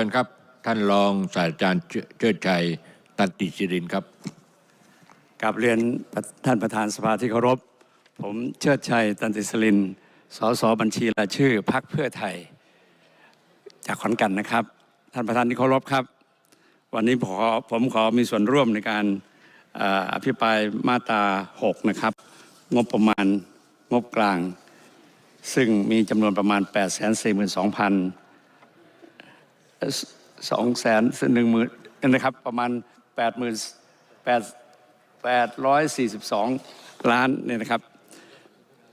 ชิญครับท่านรองศาสตราจารย์เชิดชัยตันติศิรินครับกับเรียนท่านประธานสภาที่เคารพ ผมเชิดชัยตันติสลินสสบัญชีรายชื่อพักเพื่อไทย จากขอนแก่นนะครับ ท่านประธานที่เคารพครับ วันนี้ผมขอผมขอมีส่วนร่วมในการอภิปรายมาตรา6นะครับ งบประมาณงบกลาง ซึ่งมีจำนวนประมาณ 8 4 2 0 0 0 สองแสนหนึ่งหมื่นนะครับประมาณแปดหมื่นแปดแปดร้อยสี่สิบสองล้านเนี่ยนะครับ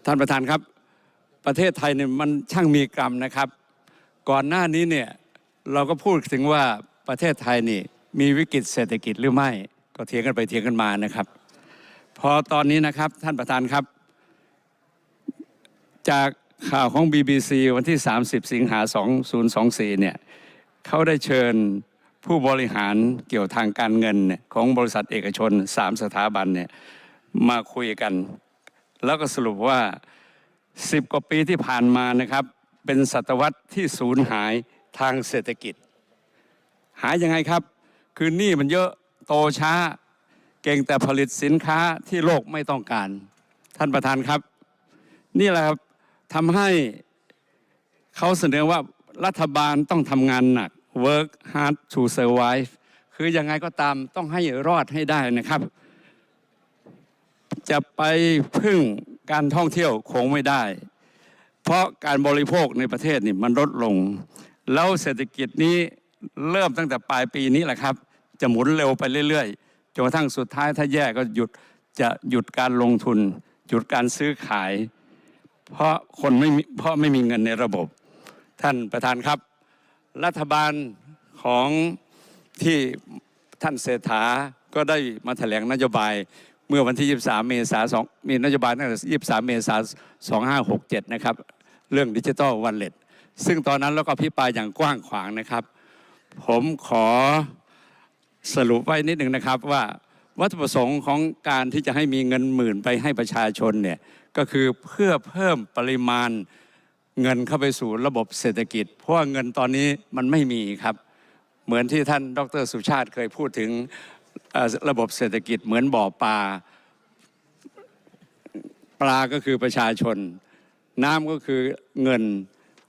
ท่านประธานครับ ประเทศไทยเนี่ยมันช่างมีกรรมนะครับ ก่อนหน้านี้เนี่ยเราก็พูดถึงว่าประเทศไทยนี่มีวิกฤตเศรษฐกิจหรือไม่ ก็เถียงกันไปเถียงกันมานะครับ พอตอนนี้นะครับท่านประธานครับ จากข่าวของ BBC วันที่ 30 สิงหา 2024 เนี่ย เขาได้เชิญผู้บริหารเกี่ยวทางการเงินของบริษัทเอกชน 3 สถาบันเนี่ยมาคุยกัน แล้วก็สรุปว่า 10 กว่าปีที่ผ่านมานะครับ เป็นศตวรรษที่สูญหายทางเศรษฐกิจ หายยังไงครับ คือหนี้มันเยอะโตช้า เก่งแต่ผลิตสินค้าที่โลกไม่ต้องการ ท่านประธานครับ นี่แหละครับทำให้เขาเสนอว่ารัฐบาลต้องทำงานหนัก work hard to survive คือยังไงก็ตามต้องให้รอดให้ได้นะครับ จะไปพึ่งการท่องเที่ยวคงไม่ได้ เพราะการบริโภคในประเทศนี่มันลดลง แล้วเศรษฐกิจนี้เริ่มตั้งแต่ปลายปีนี้แหละครับ จะหมุนเร็วไปเรื่อยๆจนกระทั่งสุดท้ายถ้าแย่ก็หยุดจะหยุดการลงทุน หยุดการซื้อขาย เพราะคนไม่เพราะไม่มีเงินในระบบ ท่านประธานครับ รัฐบาลของที่ท่านเศรษฐาก็ได้มาแถลงนโยบายเมื่อวันที่ 23 เมษายน2มีนโยบายตั้งแต่23 เมษายน2567 นะครับ เรื่องดิจิทัลวันเล็ตซึ่งตอนนั้นเราก็พิปรายอย่างกว้างขวางนะครับ ผมขอสรุปไว้นิดหนึ่งนะครับว่าวัตถุประสงค์ของการที่จะให้มีเงินหมื่นไปให้ประชาชนเนี่ยก็คือเพื่อเพิ่มปริมาณ เงินเข้าไปสู่ระบบเศรษฐกิจ เพราะว่าเงินตอนนี้มันไม่มีครับ เหมือนที่ท่านดรสุชาติเคยพูดถึงระบบเศรษฐกิจเหมือนบ่อปลาปลาก็คือประชาชน น้ำก็คือเงิน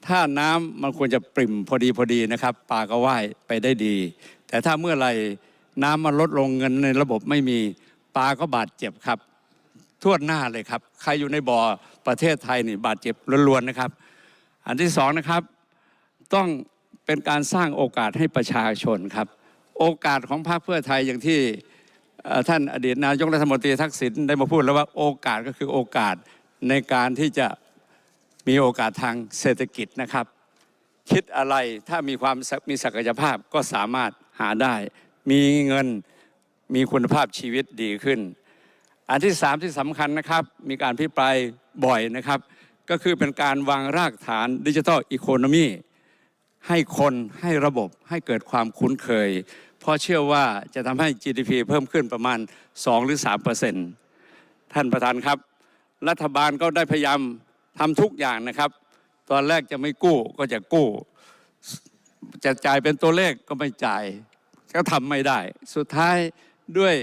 ถ้าน้ำมันควรจะปริ่มพอดีพอดีนะครับ ปลาก็ว่ายไปได้ดี แต่ถ้าเมื่อไหร่น้ำมันลดลงเงินในระบบไม่มีปลาก็บาดเจ็บครับ ทั่วหน้าเลยครับ ใครอยู่ในบ่อประเทศไทยนี่บาดเจ็บล้วนๆนะครับ อันที่สองนะครับ ต้องเป็นการสร้างโอกาสให้ประชาชนครับ โอกาสของพรรคเพื่อไทยอย่างที่ท่านอดีตนายกรัฐมนตรีทักษิณได้มาพูดแล้วว่าโอกาสก็คือโอกาสในการที่จะมีโอกาสทางเศรษฐกิจนะครับ คิดอะไรถ้ามีความมีศักยภาพก็สามารถหาได้ มีเงินมีคุณภาพชีวิตดีขึ้น อันที่สามที่สำคัญนะครับ มีการพิปรายบ่อยนะครับ ก็คือเป็นการวางรากฐานดิจิทัลอีโคโนมีให้คนให้ระบบให้เกิดความคุ้นเคย เพราะเชื่อว่าจะทำให้ GDP เพิ่มขึ้นประมาณ 2 หรือ3เปอร์เซ็นต์ท่านประธานครับ รัฐบาลก็ได้พยายามทำทุกอย่างนะครับ ตอนแรกจะไม่กู้ก็จะกู้ จะจ่ายเป็นตัวเลขก็ไม่จ่าย ก็ทำไม่ได้ สุดท้ายด้วย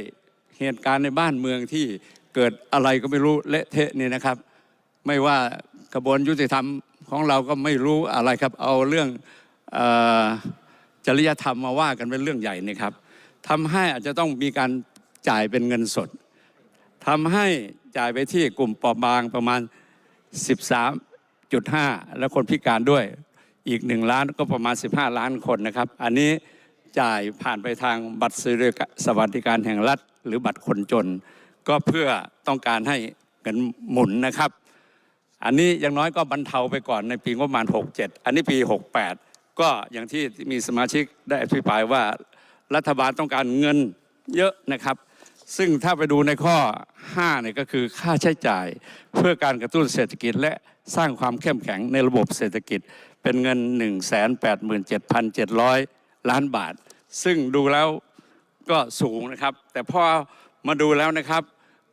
เหตุการณ์ในบ้านเมืองที่เกิดอะไรก็ไม่รู้เละเทะนี่นะครับ ไม่ว่า กระบวนยุติธรรมของเราก็ไม่รู้อะไรครับ เอาเรื่องออจริยธรรมมาว่ากันเป็นเรื่องใหญ่นี่ครับทำให้อาจจะต้องมีการจ่ายเป็นเงินสดทำให้จ่ายไปที่กลุ่มเปราะบางประมาณ 13.5 และคนพิการด้วยอีก 1 ล้านก็ประมาณ 15 ล้านคนนะครับ อันนี้จ่ายผ่านไปทางบัตรสวัสดิการแห่งรัฐ หรือบัตรคนจน ก็เพื่อต้องการให้เงินหมุนนะครับ อันนี้อย่างน้อยก็บรรเทาไปก่อนในปีงบประมาณ 67 อันนี้ปี 68 ก็อย่างที่มีสมาชิกได้อภิปรายว่ารัฐบาลต้องการเงินเยอะนะครับ ซึ่งถ้าไปดูในข้อ5เนี่ยก็คือค่าใช้จ่าย เพื่อการกระตุ้นเศรษฐกิจและสร้างความเข้มแข็งในระบบเศรษฐกิจ เป็นเงิน 187,700 ล้านบาท ซึ่งดูแล้วก็สูงนะครับ แต่พอมาดูแล้วนะครับ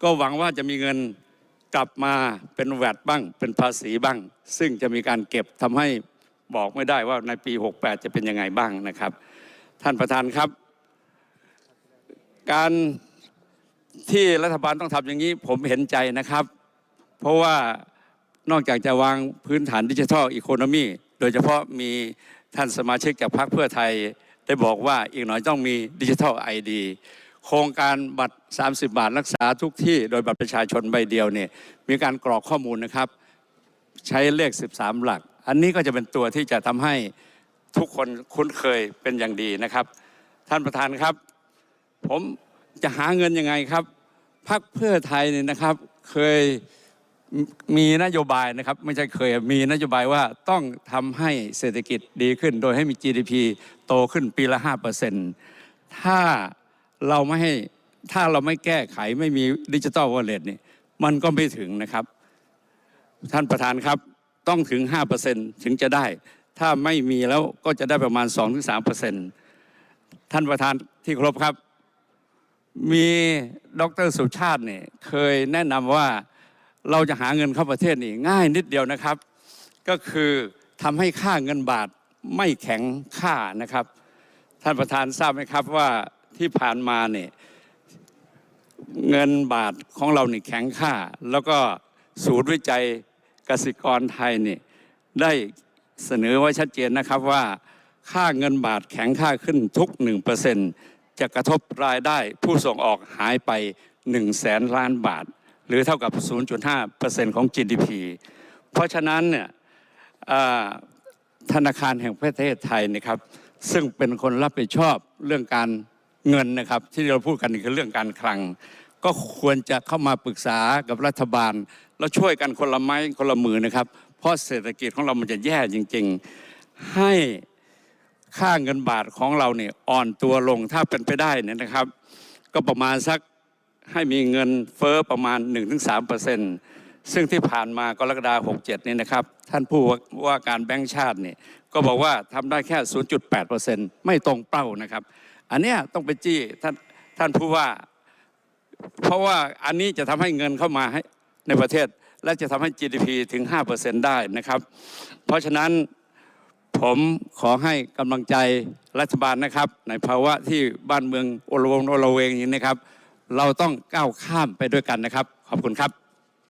ก็หวังว่าจะมีเงิน กลับมาเป็นแวดบ้าง เป็นภาษีบ้าง ซึ่งจะมีการเก็บทำให้บอกไม่ได้ว่าในปี 68 จะเป็นยังไงบ้างนะครับ ท่านประธานครับ การที่รัฐบาลต้องทำอย่างนี้ผมเห็นใจนะครับ เพราะว่านอกจากจะวางพื้นฐานดิจิทัลอีโคโนมีโดยเฉพาะมีท่านสมาชิกจากพรรคเพื่อไทยได้บอกว่าอีกหน่อยต้องมีดิจิทัลไอดี โครงการบัตร 30 บาทรักษาทุกที่โดยบัตรประชาชนใบเดียวเนี่ยมีการกรอกข้อมูลนะครับ ใช้เลข 13 หลัก อันนี้ก็จะเป็นตัวที่จะทำให้ทุกคนคุ้นเคยเป็นอย่างดีนะครับ ท่านประธานครับ ผมจะหาเงินยังไงครับพรรคเพื่อไทยเนี่ยนะครับเคยมีนโยบายนะครับ ไม่ใช่เคยมีนโยบายว่าต้องทำให้เศรษฐกิจดีขึ้น โดยให้มี GDP โตขึ้นปีละ 5%ถ้า เราไม่ให้ถ้าเราไม่แก้ไขไม่มีดิจิ t a ลวอลเล็ตนี่มันก็ไม่ถึงนะครับ ท่านประธานครับต้องถึง 5%ถึงจะได้ ถ้าไม่มีแล้วก็จะได้ประมาณ 2-3%ท่านประธานที่ครพครับ มีดรสุชาติเนี่ยเคยแนะนำว่าเราจะหาเงินเข้าประเทศนี่ง่ายนิดเดียวนะครับ ก็คือทำให้ค่าเงินบาทไม่แข็งค่านะครับ ท่านประธานทราบไหมครับว่า ที่ผ่านมาเนี่ยเงินบาทของเราเนี่แข็งค่า แล้วก็ศูนย์วิจัยกสิกรไทยนี่ได้เสนอไว้ชัดเจนนะครับว่าค่าเงินบาทแข็งค่าขึ้นทุก 1%จะกระทบรายได้ผู้ส่งออกหายไป1แสนล้านบาท หรือเท่ากับ 0.5%ของ GDP เพราะฉะนั้นเนี่ยธนาคารแห่งประเทศไทยนะครับ ซึ่งเป็นคนรับผิดชอบเรื่องการ เงินนะครับ ที่เราพูดกันคือเรื่องการคลัง ก็ควรจะเข้ามาปรึกษากับรัฐบาล แล้วช่วยกันคนละไม้คนละมือนะครับ เพราะเศรษฐกิจของเรามันจะแย่จริง ๆ ให้ค่าเงินบาทของเราเนี่ยอ่อนตัวลงถ้าเป็นไปได้เนี่ยนะครับ ก็ประมาณสักให้มีเงินเฟ้อประมาณ 1-3%ซึ่งที่ผ่านมากรกฎาคม67 นี่นะครับ ท่านผู้ว่าการแบงก์ชาติเนี่ยก็บอกว่าทำได้แค่ 0.8%ไม่ตรงเป้านะครับ อันเนี้ยต้องไปจี้ท่านท่านผู้ว่า เพราะว่าอันนี้จะทำให้เงินเข้ามาให้ในประเทศ และจะทำให้ GDP ถึง 5%ได้นะครับ เพราะฉะนั้นผมขอให้กำลังใจรัฐบาลนะครับ ในภาวะที่บ้านเมืองโอลวนโอลเวงอย่างนี้นะครับ เราต้องก้าวข้ามไปด้วยกันนะครับ ขอบคุณครับ